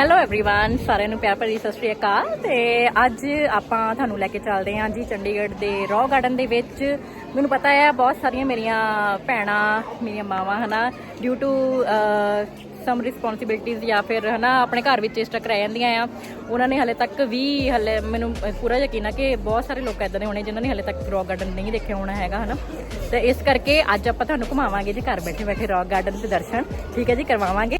Hello everyone ਸਾਰਿਆਂ ਨੂੰ ਪਿਆਰ ਭਰੀ ਸਤਿ ਸ਼੍ਰੀ ਅਕਾਲ ਤੇ ਅੱਜ ਆਪਾਂ ਤੁਹਾਨੂੰ ਲੈ ਕੇ ਚੱਲਦੇ ਹਾਂ ਜੀ ਚੰਡੀਗੜ੍ਹ ਦੇ ਰੌ ਗਾਰਡਨ ਦੇ ਵਿੱਚ ਮੈਨੂੰ ਪਤਾ ਹੈ ਬਹੁਤ ਸਾਰੀਆਂ ਮੇਰੀਆਂ ਭੈਣਾਂ ਮੇਰੀਆਂ ਮਾਵਾਂ ਹਨਾ ਡਿਊ ਟੂ ਸਮ ਰਿਸਪੌਂਸਿਬਿਲਟੀਜ਼ ਜਾਂ ਫਿਰ ਹਨਾ ਆਪਣੇ ਘਰ ਵਿੱਚ ਸਟਕ ਰਹਿ ਜਾਂਦੀਆਂ ਆ ਉਹਨਾਂ ਨੇ ਹਲੇ ਤੱਕ ਵੀ ਹਲੇ ਮੈਨੂੰ ਪੂਰਾ ਯਕੀਨ ਆ ਕਿ ਬਹੁਤ ਸਾਰੇ ਲੋਕ ਇਦਾਂ ਦੇ ਹੋਣੇ ਜਿਨ੍ਹਾਂ ਨੇ ਹਲੇ ਤੱਕ ਰੌਕ ਗਾਰਡਨ ਨਹੀਂ ਦੇਖਿਆ ਹੋਣਾ ਹੈਗਾ ਹਨਾ ਤੇ ਇਸ ਕਰਕੇ ਅੱਜ ਆਪਾਂ ਤੁਹਾਨੂੰ ਘੁਮਾਵਾਂਗੇ ਜੀ ਘਰ ਬੈਠੇ ਬੈਠੇ ਰੌਕ ਗਾਰਡਨ ਦੇ ਦਰਸ਼ਨ ਠੀਕ ਹੈ ਜੀ ਕਰਵਾਵਾਂਗੇ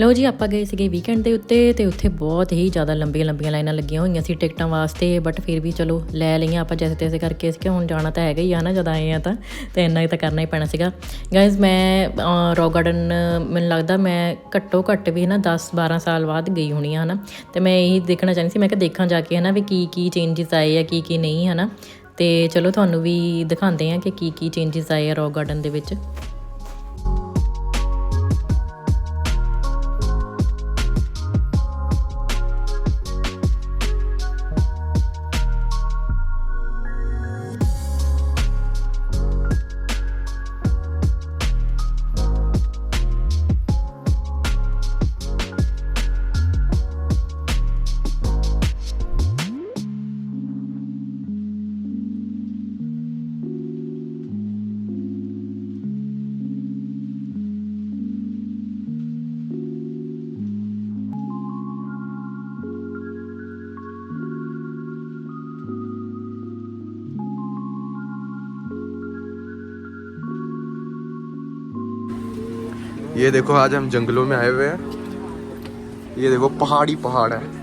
ਲਓ ਜੀ, ਆਪਾਂ ਗਏ ਸੀਗੇ ਵੀਕਐਂਡ ਦੇ ਉੱਤੇ ਤੇ ਉੱਥੇ ਬਹੁਤ ਹੀ ਜ਼ਿਆਦਾ ਲੰਬੀਆਂ ਲੰਬੀਆਂ ਲਾਈਨਾਂ ਲੱਗੀਆਂ ਹੋਈਆਂ ਸੀ ਟਿਕਟਾਂ ਵਾਸਤੇ ਬਟ ਫਿਰ ਵੀ ਚਲੋ ਲੈ ਲਈਆਂ ਆਪਾਂ ਜੈਸੇ ਤੈਸੇ ਕਰਕੇ ਇਸ ਕਿ ਹੁਣ ਜਾਣਾ ਤਾਂ ਹੈਗਾ ਹੀ ਆ ਨਾ, ਜਦ ਆਏ ਆ ਤਾਂ, ਤੇ ਇੰਨਾ ਹੀ ਤਾਂ ਕਰਨਾ ਹੀ ਪੈਣਾ ਸੀਗਾ। ਗਾਇਜ਼ ਮੈਂ ਰੌਕ ਗਾਰਡਨ ਮੈਨੂੰ ਲੱਗਦਾ ਮੈਂ ਘੱਟੋ ਘੱਟ ਵੀ ਨਾ 10 12 ਸਾਲ ਬਾਅਦ ਗਈ ਹੋਣੀ ਆ ਹਨਾ, ਤੇ ਮੈਂ ਇਹੀ ਦੇਖਣਾ ਚਾਹੁੰਦੀ ਸੀ, ਮੈਂ ਕਿ ਦੇਖਾਂ ਜਾ ਕੇ ਹਨਾ ਵੀ ਕੀ ਕੀ ਚੇਂਜਸ ਆਏ ਆ, ਕੀ ਕੀ ਨਹੀਂ ਹਨਾ, ਤੇ ਚਲੋ ਤੁਹਾਨੂੰ ਵੀ ਦਿਖਾਉਂਦੇ ਆ ਕਿ ਕੀ ਕੀ ਚੇਂਜਸ ਆਏ ਆ ਰੌਕ ਗਾਰਡਨ ਦੇ ਵਿੱਚ। ये देखो आज हम जंगलों में आए हुए हैं ये देखो पहाड़ी पहाड़ है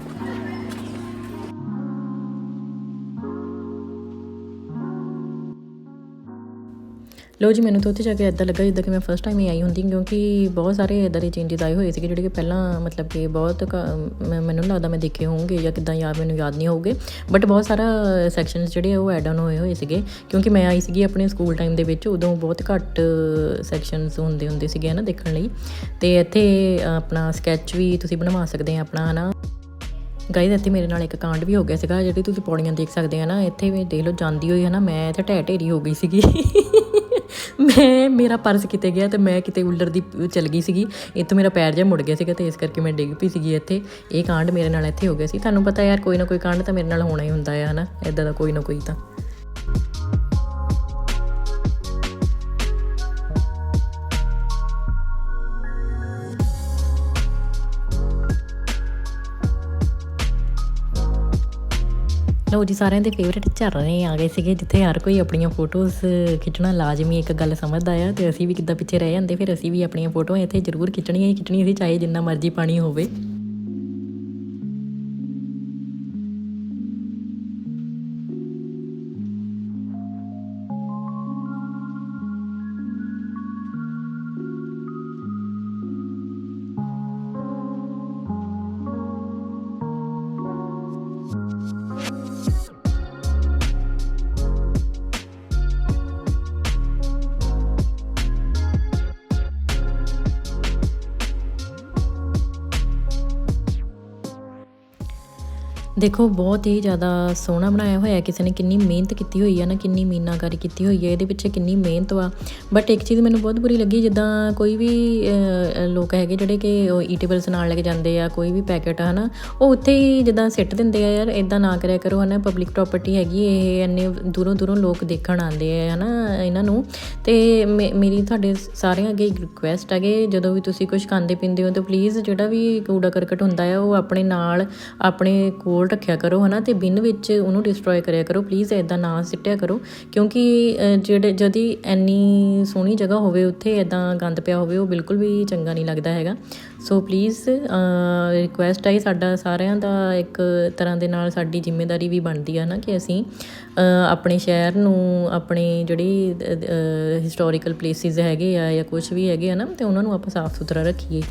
ਲੋ ਜੀ, ਮੈਨੂੰ ਤਾਂ ਉੱਥੇ ਜਾ ਕੇ ਇਦਾਂ ਲੱਗਾ ਜਿੱਦਾਂ ਕਿ ਮੈਂ ਫਸਟ ਟਾਈਮ ਹੀ ਆਈ ਹੁੰਦੀ, ਕਿਉਂਕਿ ਬਹੁਤ ਸਾਰੇ ਇਦਾਂ ਦੇ ਚੇਂਜਸ ਆਏ ਹੋਏ ਸੀਗੇ ਜਿਹੜੇ ਕਿ ਪਹਿਲਾਂ ਮਤਲਬ ਕਿ ਬਹੁਤ ਘ- ਮੈਂ- ਮੈਨੂੰ ਨੀ ਲੱਗਦਾ ਮੈਂ ਦੇਖੇ ਹੋਣਗੇ ਜਾਂ ਕਿਦਾਂ ਯਾਦ, ਮੈਨੂੰ ਯਾਦ ਨਹੀਂ ਹੋਊਗੇ। ਬਟ ਬਹੁਤ ਸਾਰਾ ਸੈਕਸ਼ਨਸ ਜਿਹੜੇ ਆ ਉਹ ਐਡ ਆਨ ਹੋਏ ਹੋਏ ਸੀਗੇ, ਕਿਉਂਕਿ ਮੈਂ ਆਈ ਸੀਗੀ ਆਪਣੇ ਸਕੂਲ ਟਾਈਮ ਦੇ ਵਿੱਚ, ਉਦੋਂ ਬਹੁਤ ਘੱਟ ਸੈਕਸ਼ਨਸ ਹੁੰਦੇ ਹੁੰਦੇ ਸੀਗੇ ਨਾ ਦੇਖਣ ਲਈ। ਤੇ ਇੱਥੇ ਆਪਣਾ ਸਕੈਚ ਵੀ ਤੁਸੀਂ ਬਣਵਾ ਸਕਦੇ ਆ ਆਪਣਾ, ਹਨਾ। ਗਾਈਜ਼ ਇੱਥੇ ਮੇਰੇ ਨਾਲ ਇੱਕ ਕਾਂਡ ਵੀ ਹੋ ਗਿਆ ਸੀਗਾ, ਜਿਹੜੀ ਤੁਸੀਂ ਪੌੜੀਆਂ ਦੇਖ ਸਕਦੇ ਆ ਨਾ, ਇੱਥੇ ਵੀ ਦੇਖ ਲਓ, ਜਾਂਦੀ ਹੋਈ ਹੈ ਨਾ ਮੈਂ ਇੱਥੇ ਢਹਿ ਢੇਰੀ ਹੋ ਗਈ ਸੀਗੀ। ਮੈਂ, ਮੇਰਾ ਪਰਸ ਕਿਤੇ ਗਿਆ ਤੇ ਮੈਂ ਕਿਤੇ ਉੱਲਰ ਦੀ ਚਲ ਗਈ ਸੀਗੀ। ਇੱਥੋਂ ਮੇਰਾ ਪੈਰ ਜਿਹਾ ਮੁੜ ਗਿਆ ਸੀਗਾ ਤੇ ਇਸ ਕਰਕੇ ਮੈਂ ਡਿੱਗ ਪਈ ਸੀਗੀ ਇੱਥੇ। ਇਹ ਕਾਂਡ ਮੇਰੇ ਨਾਲ ਇੱਥੇ ਹੋ ਗਿਆ ਸੀ। ਤੁਹਾਨੂੰ ਪਤਾ ਯਾਰ, ਕੋਈ ਨਾ ਕੋਈ ਕਾਂਡ ਤਾਂ ਮੇਰੇ ਨਾਲ ਹੋਣਾ ਹੀ ਹੁੰਦਾ ਹੈ ਹਨਾ? ਇਦਾਂ ਦਾ ਕੋਈ ਨਾ ਕੋਈ ਤਾਂ। ਲਓ ਜੀ, ਸਾਰਿਆਂ ਦੇ ਫੇਵਰੇਟ ਝਰਨੇ ਆ ਗਏ ਸੀਗੇ ਜਿੱਥੇ ਹਰ ਕੋਈ ਆਪਣੀਆਂ ਫੋਟੋਜ਼ ਖਿੱਚਣਾ ਲਾਜ਼ਮੀ ਇੱਕ ਗੱਲ ਸਮਝਦਾ ਆ, ਤੇ ਅਸੀਂ ਵੀ ਕਿੱਦਾਂ ਪਿੱਛੇ ਰਹਿ ਜਾਂਦੇ, ਫਿਰ ਅਸੀਂ ਵੀ ਆਪਣੀਆਂ ਫੋਟੋਆਂ ਇੱਥੇ ਜ਼ਰੂਰ ਖਿੱਚਣੀਆਂ ਹੀ ਖਿੱਚਣੀਆਂ ਸੀ, ਚਾਹੇ ਜਿੰਨਾ ਮਰਜ਼ੀ ਪਾਣੀ ਹੋਵੇ। ਦੇਖੋ, ਬਹੁਤ ਹੀ ਜ਼ਿਆਦਾ ਸੋਹਣਾ ਬਣਾਇਆ ਹੋਇਆ ਕਿਸੇ ਨੇ ਕਿੰਨੀ ਮਿਹਨਤ ਕੀਤੀ ਹੋਈ ਹੈ ਨਾ, ਕਿੰਨੀ ਮੀਨਾਕਾਰੀ ਕੀਤੀ ਹੋਈ ਹੈ ਇਹਦੇ ਪਿੱਛੇ ਕਿੰਨੀ ਮਿਹਨਤ ਵਾ। ਬਟ ਇੱਕ ਚੀਜ਼ ਮੈਨੂੰ ਬਹੁਤ ਬੁਰੀ ਲੱਗੀ, ਜਿੱਦਾਂ ਕੋਈ ਵੀ ਲੋਕ ਹੈਗੇ ਜਿਹੜੇ ਕਿ ਉਹ ਈਟੇਬਲਸ ਨਾਲ ਲੈ ਕੇ ਜਾਂਦੇ ਆ, ਕੋਈ ਵੀ ਪੈਕੇਟ, ਹਨਾ। ਉਹ ਉੱਥੇ ਹੀ ਜਿੱਦਾਂ ਸਿੱਟ ਦਿੰਦੇ ਆ, ਯਾਰ ਇਦਾਂ ਨਾ ਕਰਿਆ ਕਰੋ, ਹਨਾ। ਪਬਲਿਕ ਪ੍ਰਾਪਰਟੀ ਹੈਗੀ ਇਹ, ਇੰਨੇ ਦੂਰੋਂ ਦੂਰੋਂ ਲੋਕ ਦੇਖਣ ਆਉਂਦੇ ਆ, ਹਨਾ, ਇਹਨਾਂ ਨੂੰ। ਤੇ ਮੇ- ਮੇਰੀ ਤੁਹਾਡੇ ਸਾਰਿਆਂ ਅੱਗੇ ਰਿਕੁਐਸਟ ਹੈਗੇ, ਜਦੋਂ ਵੀ ਤੁਸੀਂ ਕੁਝ ਖਾਂਦੇ ਪੀਂਦੇ ਹੋ, ਤਾਂ ਪਲੀਜ਼ ਜਿਹੜਾ ਵੀ ਕੂੜਾ ਕਰਕਟ ਹੁੰਦਾ ਹੈ ਉਹ ਆਪਣੇ ਨਾਲ, ਆਪਣੇ ਕੋਲ ਰੱਖਿਆ ਕਰੋ, ਹਨਾ? ਤੇ ਬਿਨ ਵਿੱਚ ਉਹਨੂੰ ਡਿਸਟਰੋਏ ਕਰਿਆ ਕਰੋ। ਪਲੀਜ਼ ਇਦਾਂ ਨਾ ਸਿੱਟਿਆ ਕਰੋ। ਕਿਉਂਕਿ ਜਿਹੜੇ, ਜਦੀ ਇੰਨੀ ਸੋਹਣੀ ਜਗ੍ਹਾ ਹੋਵੇ ਉੱਥੇ ਇਦਾਂ ਗੰਦ ਪਿਆ ਹੋਵੇ, ਉਹ ਬਿਲਕੁਲ ਵੀ ਚੰਗਾ ਨਹੀਂ ਲੱਗਦਾ ਹੈਗਾ। ਸੋ ਪਲੀਜ਼ ਰਿਕੁਐਸਟ ਹੈ ਸਾਡਾ ਸਾਰਿਆਂ ਦਾ ਇੱਕ ਤਰ੍ਹਾਂ ਦੇ ਨਾਲ ਸਾਡੀ ਜ਼ਿੰਮੇਵਾਰੀ ਵੀ ਬਣਦੀ ਆ ਨਾ ਕਿ ਅਸੀਂ ਆਪਣੇ ਸ਼ਹਿਰ ਨੂੰ, ਆਪਣੇ ਜਿਹੜੀ ਹਿਸਟੋਰੀਕਲ ਪਲੇਸਿਸ ਹੈਗੇ ਆ ਜਾਂ ਕੁਝ ਵੀ ਹੈਗੇ ਆ ਨਾ, ਤੇ ਉਹਨਾਂ ਨੂੰ ਆਪਾਂ ਸਾਫ਼ ਸੁਥਰਾ ਰੱਖੀਏ।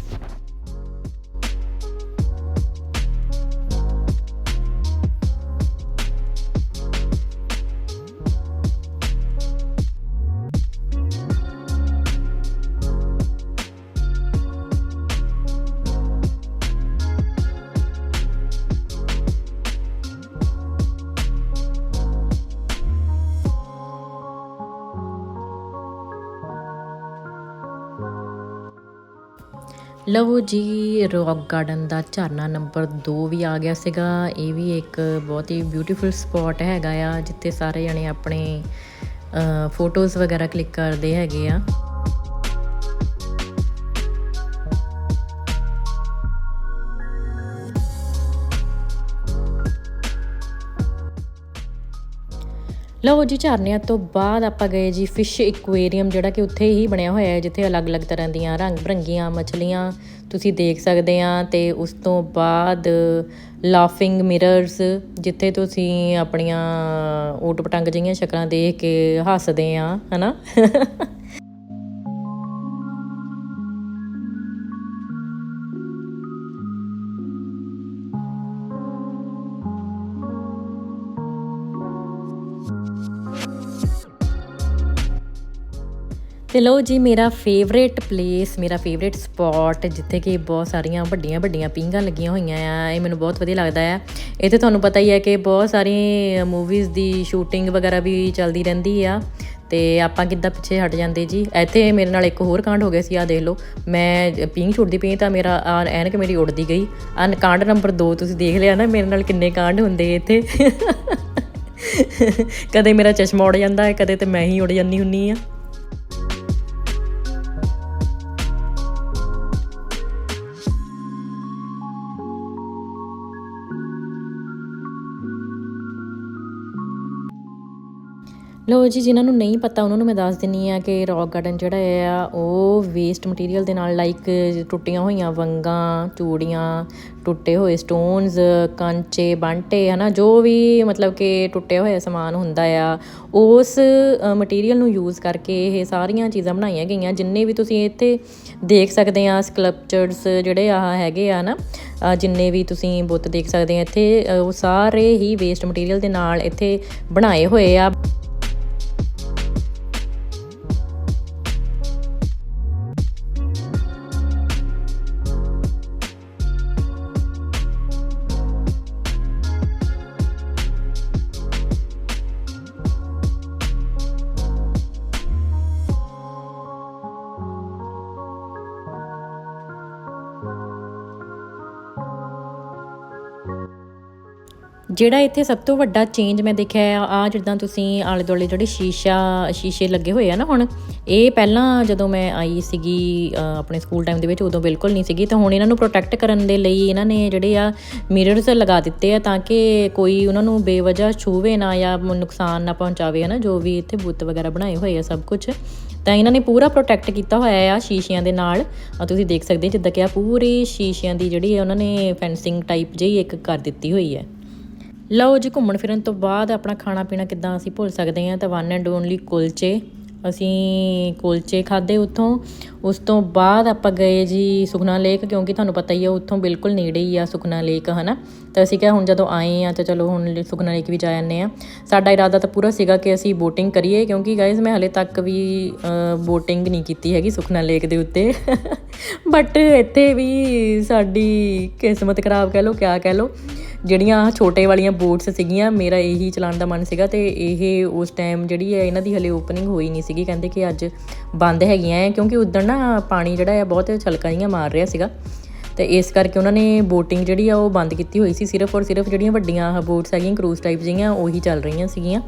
ਲਓ ਜੀ, ਰੌਕ ਗਾਰਡਨ ਦਾ ਝਰਨਾ ਨੰਬਰ 2 ਵੀ ਆ ਗਿਆ ਸੀਗਾ। ਇਹ ਵੀ ਇੱਕ ਬਹੁਤ ਹੀ ਬਿਊਟੀਫੁਲ ਸਪੌਟ ਹੈਗਾ ਆ, ਜਿੱਥੇ ਸਾਰੇ ਜਣੇ ਆਪਣੇ ਫੋਟੋਜ਼ ਵਗੈਰਾ ਕਲਿੱਕ ਕਰਦੇ ਹੈਗੇ ਆ। ਲਓ ਜੀ, ਝਰਨਿਆਂ ਤੋਂ ਬਾਅਦ ਆਪਾਂ ਗਏ ਜੀ ਫਿਸ਼ ਇਕੁਏਰੀਅਮ ਜਿਹੜਾ ਕਿ ਉੱਥੇ ਹੀ ਬਣਿਆ ਹੋਇਆ ਹੈ, ਜਿੱਥੇ ਅਲੱਗ-ਅਲੱਗ ਤਰ੍ਹਾਂ ਦੀਆਂ ਰੰਗ ਬਰੰਗੀਆਂ ਮੱਛਲੀਆਂ ਤੁਸੀਂ ਦੇਖ ਸਕਦੇ ਆ ਤੇ ਉਸ ਤੋਂ ਬਾਅਦ ਲਾਫਿੰਗ ਮਿਰਰਸ ਜਿੱਥੇ ਤੁਸੀਂ ਆਪਣੀਆਂ ਓਟ ਪਟੰਗ ਜਿਹੀਆਂ ਸ਼ਕਲਾਂ ਦੇਖ ਕੇ ਹੱਸਦੇ ਆ ਹਨਾ? ਤੇ ਲਓ ਜੀ, ਮੇਰਾ ਫੇਵਰੇਟ ਪਲੇਸ ਮੇਰਾ ਫੇਵਰੇਟ ਸਪੌਟ ਜਿੱਥੇ ਕਿ ਬਹੁਤ ਸਾਰੀਆਂ ਵੱਡੀਆਂ ਵੱਡੀਆਂ ਪਿੰਗਾਂ ਲੱਗੀਆਂ ਹੋਈਆਂ ਆ, ਇਹ ਮੈਨੂੰ ਬਹੁਤ ਵਧੀਆ ਲੱਗਦਾ ਆ। ਇੱਥੇ ਤੁਹਾਨੂੰ ਪਤਾ ਹੀ ਹੈ ਕਿ ਬਹੁਤ ਸਾਰੀ ਮੂਵੀਜ਼ ਦੀ ਸ਼ੂਟਿੰਗ ਵਗੈਰਾ ਵੀ ਚੱਲਦੀ ਰਹਿੰਦੀ ਆ। ਤੇ ਆਪਾਂ ਕਿੱਦਾਂ ਪਿੱਛੇ ਹਟ ਜਾਂਦੇ ਜੀ? ਇੱਥੇ ਮੇਰੇ ਨਾਲ ਇੱਕ ਹੋਰ ਕਾਂਡ ਹੋ ਗਿਆ ਸੀ ਆ ਦੇਖ ਲਓ। ਮੈਂ ਪਿੰਗ ਛੁੱਟਦੀ ਪਈ ਤਾਂ ਮੇਰਾ ਆ ਐਨਕ ਮੇਰੀ ਉੱਡਦੀ ਗਈ। ਅਨ ਕਾਂਡ ਨੰਬਰ 2 ਤੁਸੀਂ ਦੇਖ ਲਿਆ ਨਾ ਮੇਰੇ ਨਾਲ ਕਿੰਨੇ ਕਾਂਡ ਹੁੰਦੇ ਇੱਥੇ। ਕਦੇ ਮੇਰਾ ਚਸ਼ਮਾ ਉੱਡ ਜਾਂਦਾ ਹੈ ਕਦੇ ਤੇ ਮੈਂ ਹੀ ਉੱਡ ਜਾਂਦੀ ਹੁੰਨੀ ਆ। ਲਓ ਜੀ, ਜਿਨ੍ਹਾਂ ਨੂੰ ਨਹੀਂ ਪਤਾ, ਉਹਨਾਂ ਨੂੰ ਮੈਂ ਦੱਸ ਦਿੰਨੀ ਆ ਕਿ ਰੌਕ ਗਾਰਡਨ ਜਿਹੜਾ ਆ, ਉਹ ਵੇਸਟ ਮਟੀਰੀਅਲ ਦੇ ਨਾਲ ਲਾਈਕ ਟੁੱਟੀਆਂ ਹੋਈਆਂ ਵੰਗਾਂ, ਚੂੜੀਆਂ, ਟੁੱਟੇ ਹੋਏ ਸਟੋਨਸ ਕਾਂਚੇ, ਬਾਂਟੇ, ਹਨਾ, ਜੋ ਵੀ ਮਤਲਬ ਕਿ ਟੁੱਟੇ ਹੋਏ ਸਮਾਨ ਹੁੰਦਾ ਆ, ਉਸ ਮਟੀਰੀਅਲ ਨੂੰ ਯੂਜ਼ ਕਰਕੇ ਇਹ ਸਾਰੀਆਂ ਚੀਜ਼ਾਂ ਬਣਾਈਆਂ ਗਈਆਂ। ਜਿੰਨੇ ਵੀ ਤੁਸੀਂ ਇੱਥੇ ਦੇਖ ਸਕਦੇ ਆ ਸਕਲਪਚਰਸ ਜਿਹੜੇ ਆ ਹੈਗੇ ਆ ਨਾ ਜਿੰਨੇ ਵੀ ਤੁਸੀਂ ਬੁੱਤ ਦੇਖ ਸਕਦੇ ਆ, ਇੱਥੇ ਉਹ ਸਾਰੇ ਹੀ ਵੇਸਟ ਮਟੀਰੀਅਲ ਦੇ ਨਾਲ ਇੱਥੇ ਬਣਾਏ ਹੋਏ ਆ। ਜਿਹੜਾ ਇੱਥੇ ਸਭ ਤੋਂ ਵੱਡਾ ਚੇਂਜ ਮੈਂ ਦੇਖਿਆ ਆ ਜਿੱਦਾਂ ਤੁਸੀਂ ਆਲੇ ਦੁਆਲੇ ਜਿਹੜੇ ਸ਼ੀਸ਼ਾ, ਸ਼ੀਸ਼ੇ ਲੱਗੇ ਹੋਏ ਆ ਨਾ ਹੁਣ, ਇਹ ਪਹਿਲਾਂ ਜਦੋਂ ਮੈਂ ਆਈ ਸੀਗੀ ਆਪਣੇ ਸਕੂਲ ਟਾਈਮ ਦੇ ਵਿੱਚ ਉਦੋਂ ਬਿਲਕੁਲ ਨਹੀਂ ਸੀਗੀ, ਤਾਂ ਹੁਣ ਇਹਨਾਂ ਨੂੰ ਪ੍ਰੋਟੈਕਟ ਕਰਨ ਦੇ ਲਈ ਇਹਨਾਂ ਨੇ ਜਿਹੜੇ ਆ ਮਿਰਰਸ ਲਗਾ ਦਿੱਤੇ ਆ, ਤਾਂ ਕਿ ਕੋਈ ਉਹਨਾਂ ਨੂੰ ਬੇਵਜ੍ਹਾ ਛੂਵੇ ਨਾ ਜਾਂ ਨੁਕਸਾਨ ਨਾ ਪਹੁੰਚਾਵੇ, ਹਨਾ, ਜੋ ਵੀ ਇੱਥੇ ਬੁੱਤ ਵਗੈਰਾ ਬਣਾਏ ਹੋਏ ਆ ਸਭ ਕੁਝ ਤਾਂ ਇਹਨਾਂ ਨੇ ਪੂਰਾ ਪ੍ਰੋਟੈਕਟ ਕੀਤਾ ਹੋਇਆ ਆ ਸ਼ੀਸ਼ਿਆਂ ਦੇ ਨਾਲ। ਤੁਸੀਂ ਦੇਖ ਸਕਦੇ ਜਿੱਦਾਂ ਕਿ ਆ ਪੂਰੀ ਸ਼ੀਸ਼ਿਆਂ ਦੀ ਜਿਹੜੀ ਆ ਉਹਨਾਂ ਨੇ ਫੈਂਸਿੰਗ ਟਾਈਪ ਜਿਹੀ ਇੱਕ ਕਰ ਦਿੱਤੀ ਹੋਈ ਹੈ। ਲਓ ਜੀ, ਘੁੰਮਣ ਫਿਰਨ ਤੋਂ ਬਾਅਦ ਆਪਣਾ ਖਾਣਾ ਪੀਣਾ ਕਿੱਦਾਂ ਅਸੀਂ ਭੁੱਲ ਸਕਦੇ ਹਾਂ, ਤਾਂ ਵਨ ਐਂਡ ਓਨਲੀ ਕੁਲਚੇ। ਅਸੀਂ ਕੁਲਚੇ ਖਾਦੇ ਉੱਥੋਂ। ਉਸ ਤੋਂ ਬਾਅਦ ਆਪਾਂ ਗਏ ਜੀ ਸੁਖਨਾ ਲੇਕ, ਕਿਉਂਕਿ ਤੁਹਾਨੂੰ ਪਤਾ ਹੀ ਆ, ਉੱਥੋਂ ਬਿਲਕੁਲ ਨੇੜੇ ਹੀ ਆ ਸੁਖਨਾ ਲੇਕ, ਹਨਾ? ਤਾਂ ਅਸੀਂ ਕਿਹਾ ਹੁਣ ਜਦੋਂ ਆਏ ਆ ਤਾਂ ਚਲੋ ਹੁਣ ਲੇ- ਸੁਖਨਾ ਲੇਕ ਵੀ ਜਾ ਆਨੇ ਆ। ਸਾਡਾ ਇਰਾਦਾ ਤਾਂ ਪੂਰਾ ਸੀਗਾ ਕਿ ਅਸੀਂ ਬੋਟਿੰਗ ਕਰੀਏ, ਕਿਉਂਕਿ ਗਾਇਜ਼ ਮੈਂ ਹਲੇ ਤੱਕ ਵੀ ਬੋਟਿੰਗ ਨਹੀਂ ਕੀਤੀ ਹੈਗੀ ਸੁਖਨਾ ਲੇਕ ਦੇ ਉੱਤੇ। ਬਟ ਇੱਥੇ ਵੀ ਸਾਡੀ ਕਿਸਮਤ ਖਰਾਬ ਕਹਿ ਲਓ, ਕਿਆ ਕਹਿ ਲਓ। ਜਿਹੜੀਆਂ ਛੋਟੇ ਵਾਲੀਆਂ ਬੋਟਸ ਸੀਗੀਆਂ, ਮੇਰਾ ਇਹੀ ਚਲਾਉਣ ਦਾ ਮਨ ਸੀਗਾ ਤੇ ਇਹ ਉਸ ਟਾਈਮ ਜਿਹੜੀ ਹੈ, ਇਹਨਾਂ ਦੀ ਹਲੇ ਓਪਨਿੰਗ ਹੋਈ ਨਹੀਂ ਸੀਗੀ। ਕਹਿੰਦੇ ਕਿ ਅੱਜ ਬੰਦ ਹੈਗੀਆਂ ਹੈ ਕਿਉਂਕਿ ਉਦੋਂ ਨਾ ਪਾਣੀ ਜਿਹੜਾ ਹੈ, ਬਹੁਤ ਛਲਕਾਂ ਜਿਹੀਆਂ ਮਾਰ ਰਿਹਾ ਸੀਗਾ। ਤੇ ਇਸ ਕਰਕੇ ਉਹਨਾਂ ਨੇ ਬੋਟਿੰਗ ਜਿਹੜੀ ਆ, ਉਹ ਬੰਦ ਕੀਤੀ ਹੋਈ ਸੀ। ਸਿਰਫ ਔਰ ਸਿਰਫ ਜਿਹੜੀਆਂ ਵੱਡੀਆਂ ਬੋਟਸ ਹੈਗੀਆਂ ਕਰੂਜ਼ ਟਾਈਪ ਜਿਹੀਆਂ, ਉਹੀ ਚੱਲ ਰਹੀਆਂ ਸੀਗੀਆਂ।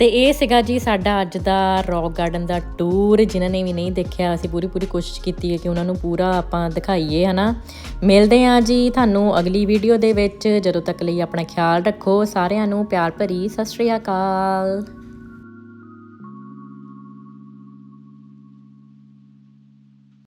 ਤੇ ਇਹ ਸੀਗਾ ਜੀ ਸਾਡਾ ਅੱਜ ਦਾ ਰੌਕ ਗਾਰਡਨ ਦਾ ਟੂਰ। ਜਿਨ੍ਹਾਂ ਨੇ ਵੀ ਨਹੀਂ ਦੇਖਿਆ, ਅਸੀਂ ਪੂਰੀ ਪੂਰੀ ਕੋਸ਼ਿਸ਼ ਕੀਤੀ ਹੈ ਕਿ ਉਹਨਾਂ ਨੂੰ ਪੂਰਾ ਆਪਾਂ ਦਿਖਾਈਏ, ਹਨਾ? ਮਿਲਦੇ ਹਾਂ ਜੀ ਤੁਹਾਨੂੰ ਅਗਲੀ ਵੀਡੀਓ ਦੇ ਵਿੱਚ। ਜਦੋਂ ਤੱਕ ਲਈ ਆਪਣਾ ਖਿਆਲ ਰੱਖੋ। ਸਾਰਿਆਂ ਨੂੰ ਪਿਆਰ ਭਰੀ, ਸਤਿ ਸ਼੍ਰੀ ਅਕਾਲ।